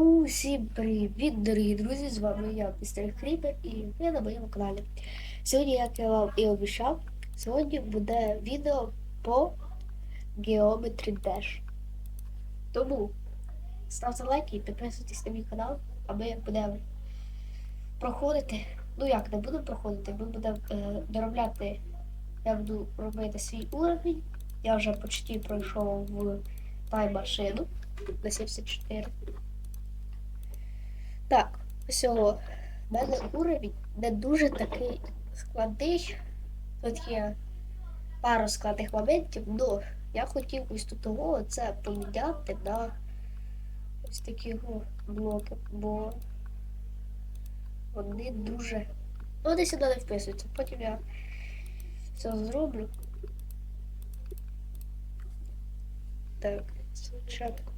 Усім привіт, дорогі друзі! З вами я, містер Кріпер, і ви на моєму каналі. Сьогодні, як я вам і обіцяв, сьогодні буде відео по Geometry Dash. Тому ставте лайки і підписуйтесь на мій канал, а ми будемо проходити. Ну як, не будемо проходити, ми будемо е, доробляти. Я буду робити свій уровень. Я вже почти пройшов в тайм-машину на 74. Так, всього. У мене уровень не дуже такий складний. Тут є пару складних моментів, але я хотів ось тут того це поміняти на ось такі блоки, бо вони дуже. Ну, вони сюди не вписуються. Потім я все зроблю. Так, спочатку.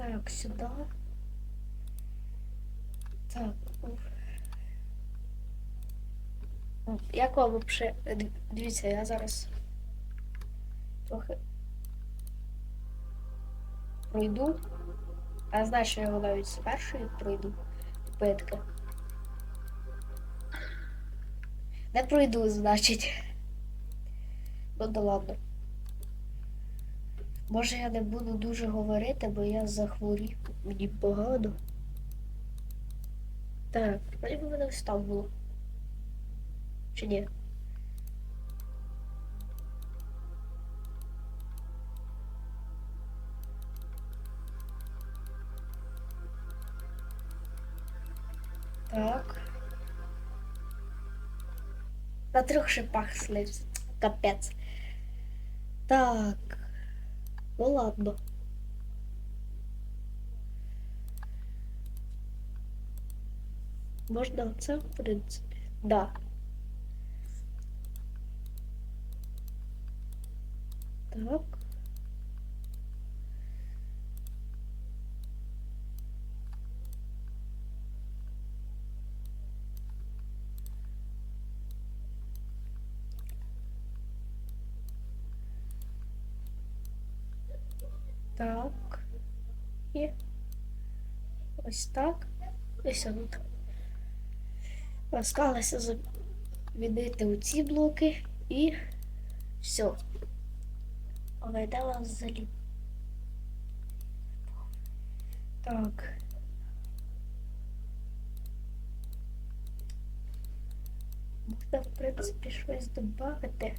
Так, сюди. Так. Як вам вообще. Дивіться, я зараз трохи пройду. А знаю, що я його навіть з пройду. Питки. Не пройду, значить. Ну да ладно. Може я не буду дуже говорити, бо я захворів. Мені погано. Так, вроді би мене ось там було. Чи ні? Так. На трьох шипах слився. Капець. Так. Ну ладно. Можна це, в принципі. Да. Так. Ось так. Ось тут. Осталося замінити у ці блоки і все. Овайдала взагалі. Так. Можна, в принципі, щось додати.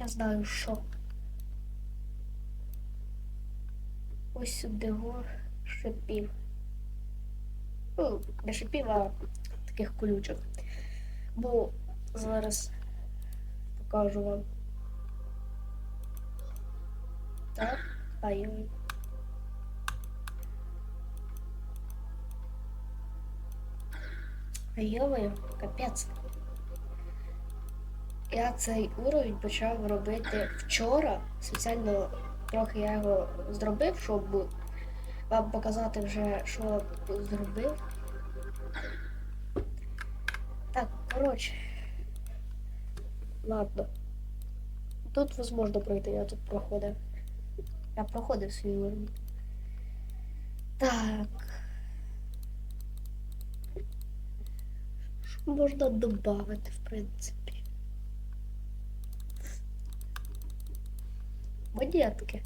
Я знаю, що. Ось сюди го шипів. Ну, не шипів, а таких колючок. Бо зараз покажу вам. Так, ай-ой. Ай-ой, капець. Я цей уровень почав робити вчора. Спеціально трохи я його зробив, щоб вам показати вже, що зробив. Так, коротше. Ладно. Тут возможно пройти, я тут проходив. Я проходив свій уровень. Так. Що можна додати, в принципі? Монетки.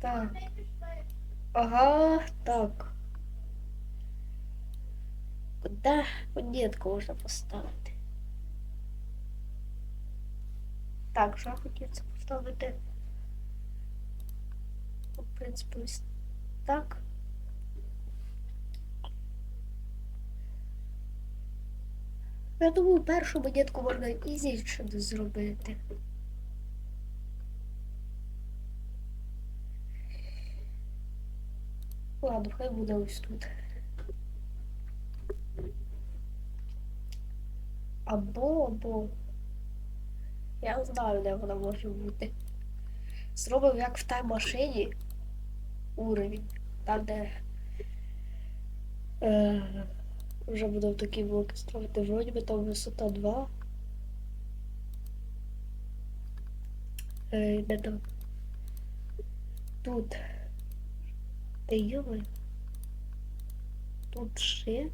Так. Ага, так. Куда монетку можна поставити? Так, що я хотів поставити? В принципі, ось так. Я думаю, першу монетку можна ізіше зробити. Ладно, хай буде ось тут. Або, або. Я знаю, де вона може бути. Зробив як в тайм-машині уровень. Там, де е, вже буду такі блоки строїти. Вроді би там висота 2. Е, де там? Тут. Та йоли. Тут ще.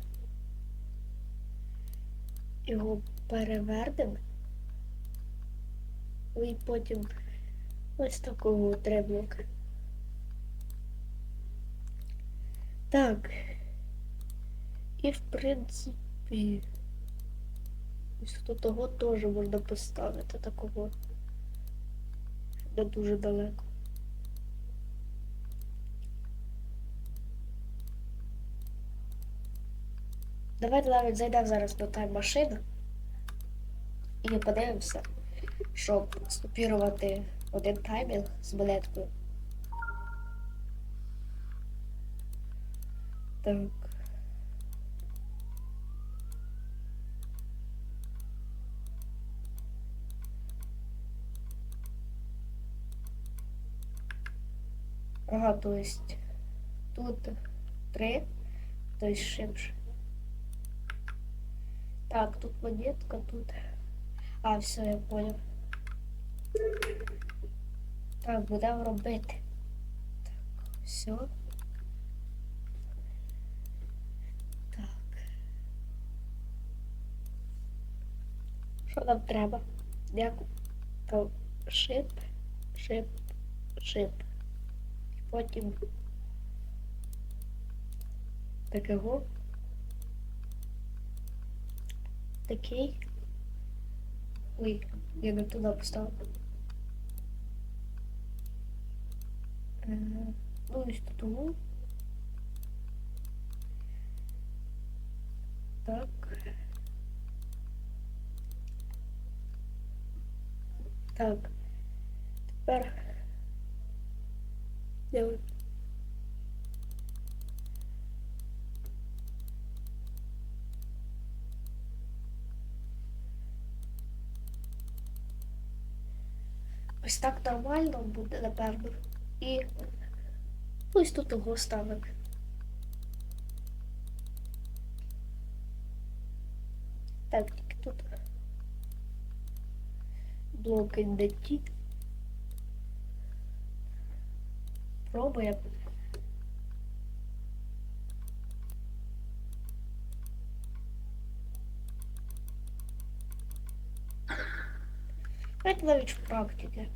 Його перевернемо. І потім ось такого треблока. Так. І в принципі. Ось тут того теж можна поставити такого. Не дуже далеко. Давайте навіть зайдемо зараз до тайм-машину і подивимося, щоб скопірувати один таймінг з монеткою. Так. Ага, то есть тут три, то есть шимше. Так, тут монетка, тут. А, все, я понял. Так, будемо робити. Так, все. Так. Що нам треба? Як там шип, шип, шип. Потім такого. Такий. Ой, я не туди поставив. Ну, ось тут. Так. Так. Тепер. Де Ось так нормально буде, напевно. І ось тут його ставимо. Так, тільки тут блоки не ті. Пробуємо. Давайте навіть в практиці.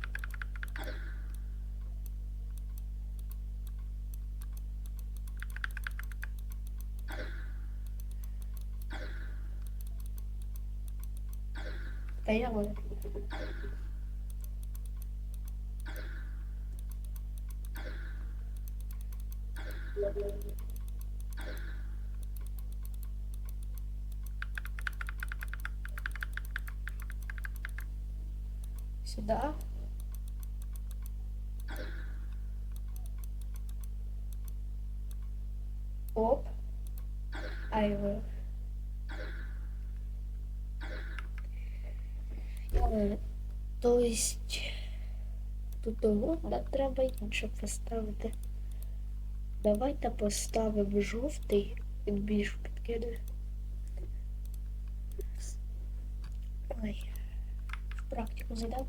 Та я можу. Сюда. Оп. Айвы. То есть тут нам треба інше поставити. Давайте поставимо жовтий, він більш підкидає. Ой, в практику задав.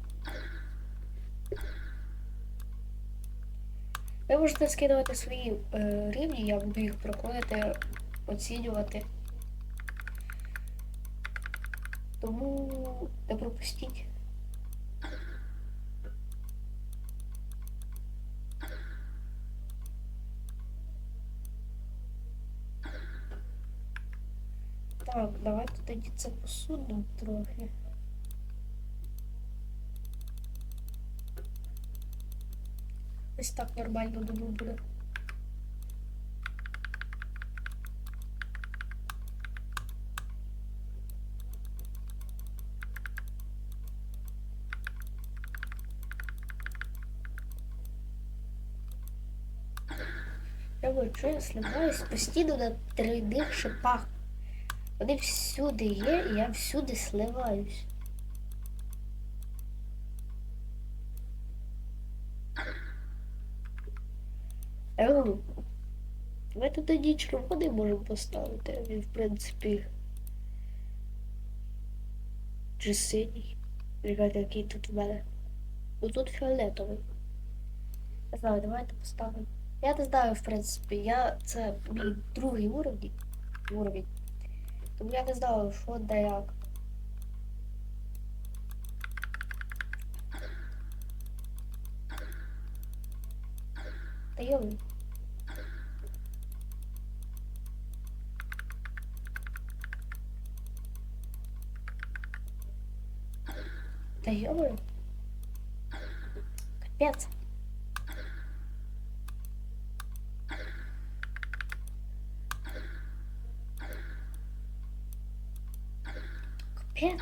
Ви можете скидувати свої е, рівні, я буду їх проходити, оцінювати. Тому не пропустіть. Так, давайте тоді це посудимо трохи. Ось так нормально думаю буде. Я говорю, що я сливаюсь постійно на тройних шипах. Вони всюди є, і я всюди сливаюсь. Ем, ми тут тоді червоний можемо поставити. Він, в принципі. Чи синій. Ребята, який тут в мене. Ну тут фіолетовий. Не знаю, давайте поставимо. Я не знаю, в принципі, я це мій другий уровень. уровень. Тому я не знаю, що де як. Та йому. Та йому. Капець. Капець.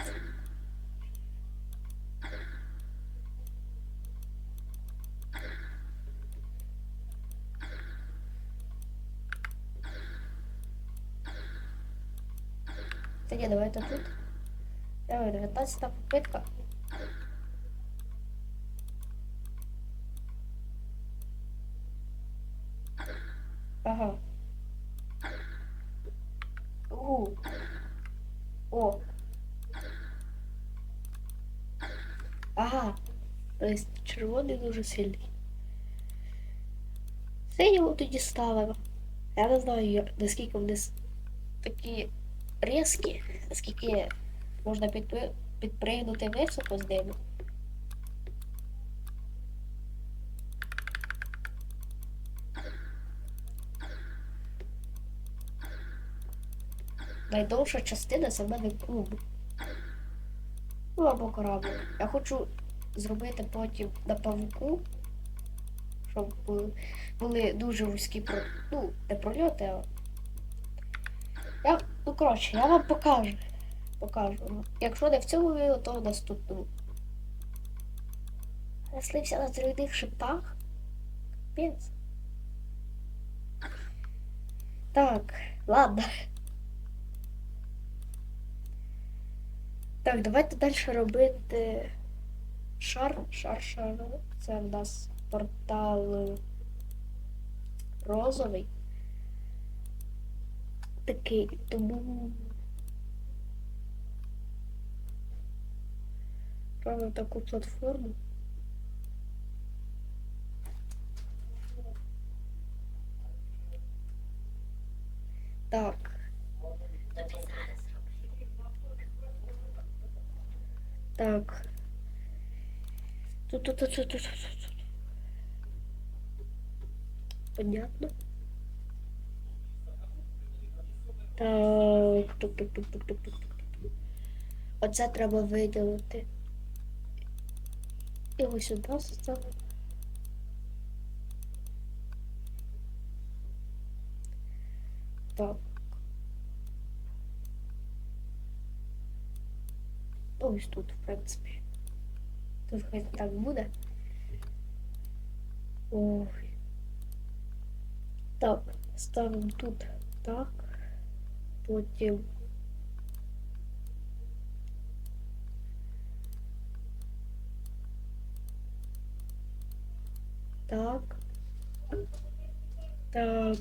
Та ні, давайте тут. Давай, 19 попитка. Ага. У. О. Ага. Тобто червоний дуже сильний. Синього тоді ставимо. Я не знаю, наскільки вони такі різкі, наскільки можна підпригнути високо з ними. Найдовша частина це в куб. Ну або корабль. Я хочу зробити потім на павуку, щоб були, були дуже вузькі про... ну, не прольоти, а. Я, ну коротше, я вам покажу. Покажу. Якщо не в цьому відео, то в наступному. Я слився на зрівних шипах. Капець. Так, ладно. Так, давайте далі робити шар, шар, шар. Це в нас портал розовий. Такий, тому робимо таку платформу. Так. Так. Тут, тут, тут, тут, тут, тут. Понятно. Так, тук, тук, тук, тук, тук, тук. Оце треба виділити. Його сюди ставимо. Так. Ось тут, в принципі. Тут хай так буде. Ой. Так, ставимо тут так. Потім. Так. Так.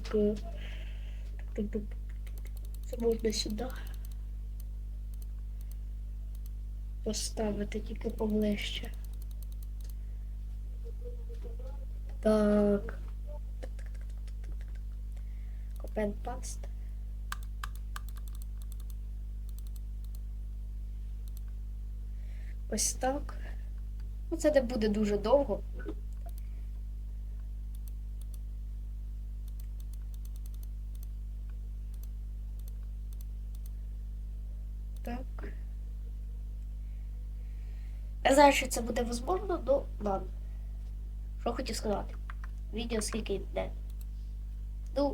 Це можна сюди. Поставити тільки поближче. Так. Копен паст. Ось так. Ну, це не буде дуже довго. Так. Я знаю, що це буде возможно, ну ладно. Що хотів сказати? Відео скільки йде. Ну,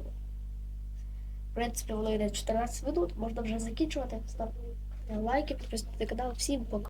в принципі, воно йде 14 минут, можна вже закінчувати. Ставте лайки, підписуйтесь на канал. Всім пока.